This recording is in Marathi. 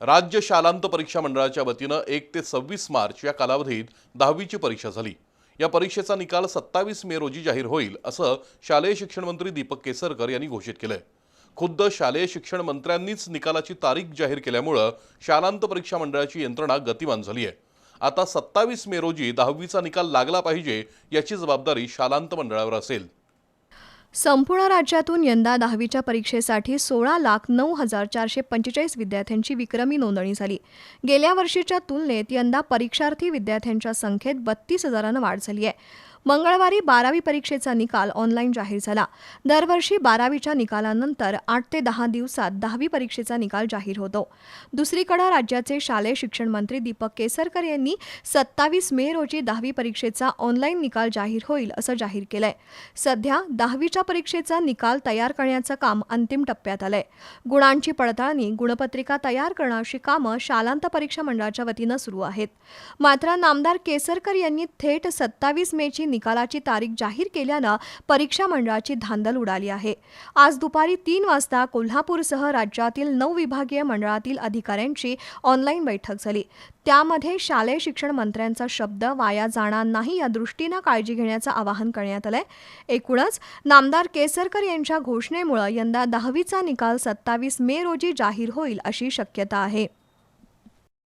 राज्य शालांत परीक्षा मंडळाच्या वतीनं एक ते सव्वीस मार्च या कालावधीत दहावीची परीक्षा झाली. या परीक्षेचा निकाल सत्तावीस मे रोजी जाहीर होईल असं शालेय शिक्षण मंत्री दीपक केसरकर यांनी घोषित केलंय. खुद्द शालेय शिक्षण मंत्र्यांनीच निकालाची तारीख जाहीर केल्यामुळं शालांत परीक्षा मंडळाची यंत्रणा गतिमान झाली आहे आता सत्तावीस मे रोजी दहावीचा निकाल लागला पाहिजे याची जबाबदारी शालांत मंडळावर असेल. संपूर्ण राज्यातून यंदा दहावीच्या परीक्षेसाठी सोळा लाख नऊ हजार चारशे पंचेचाळीस विद्यार्थ्यांची विक्रमी नोंदणी झाली. गेल्या वर्षीच्या तुलनेत यंदा परीक्षार्थी विद्यार्थ्यांच्या संख्येत बत्तीस हजारानं वाढ झाली आहे. मंगळवारी बारावी परीक्षेचा निकाल ऑनलाईन जाहीर झाला. दरवर्षी बारावीच्या निकालानंतर आठ ते दहा दिवसात दहावी परीक्षेचा निकाल जाहीर होतो. दुसरीकडे राज्याचे शालेय शिक्षण मंत्री दीपक केसरकर यांनी सत्तावीस मे रोजी दहावी परीक्षेचा ऑनलाईन निकाल जाहीर होईल असं जाहीर केलंय. सध्या दहावीच्या परीक्षेचा निकाल तयार करण्याचं काम अंतिम टप्प्यात आलंय. गुणांची पडताळणी गुणपत्रिका तयार करणं अशी कामं शालांत परीक्षा मंडळाच्या वतीनं सुरू आहेत. मात्र नामदार केसरकर यांनी थेट सत्तावीस मेची निकालाची तारीख जाहीर केल्यानं परीक्षा मंडळाची धांदल उडाली आहे. आज दुपारी तीन वाजता कोल्हापूरसह राज्यातील नऊ विभागीय मंडळातील अधिकाऱ्यांची ऑनलाईन बैठक झाली. त्यामध्ये शालेय शिक्षण मंत्र्यांचा शब्द वाया जाणार नाही या दृष्टीनं काळजी घेण्याचं आवाहन करण्यात आलंय. एकूणच नामदार केसरकर यांच्या घोषणेमुळे यंदा दहावीचा निकाल सत्तावीस मे रोजी जाहीर होईल अशी शक्यता आहे.